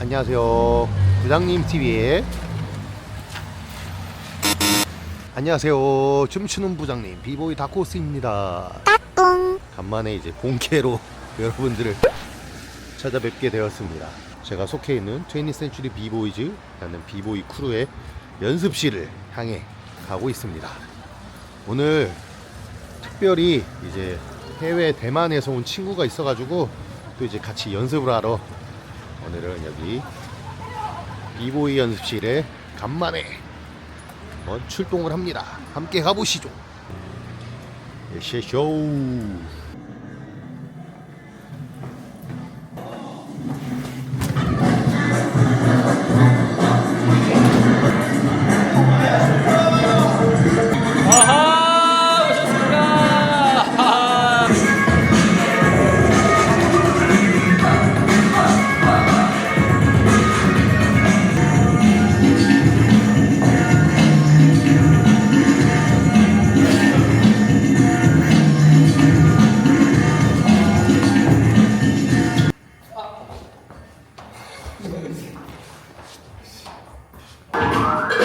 안녕하세요. 부장님 TV의 안녕하세요. 춤추는 부장님 비보이 다코스입니다. 간만에 이제 본캐로 여러분들을 찾아뵙게 되었습니다. 제가 속해 있는 20th Century 비보이즈라는 비보이 크루의 연습실을 향해 가고 있습니다. 오늘 특별히 이제 해외 대만에서 온 친구가 있어가지고 또 이제 같이 연습을 하러 오늘은 여기 비보이 연습실에 간만에 출동을 합니다. 함께 가보시죠. 예시쇼. 아!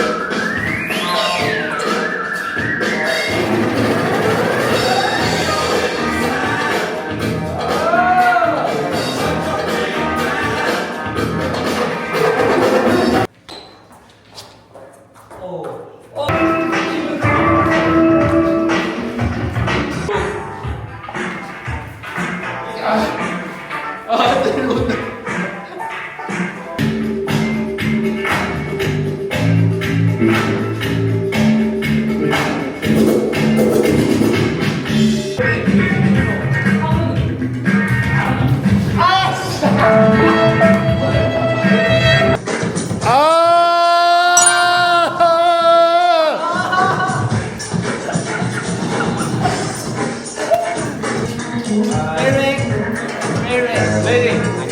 Lady.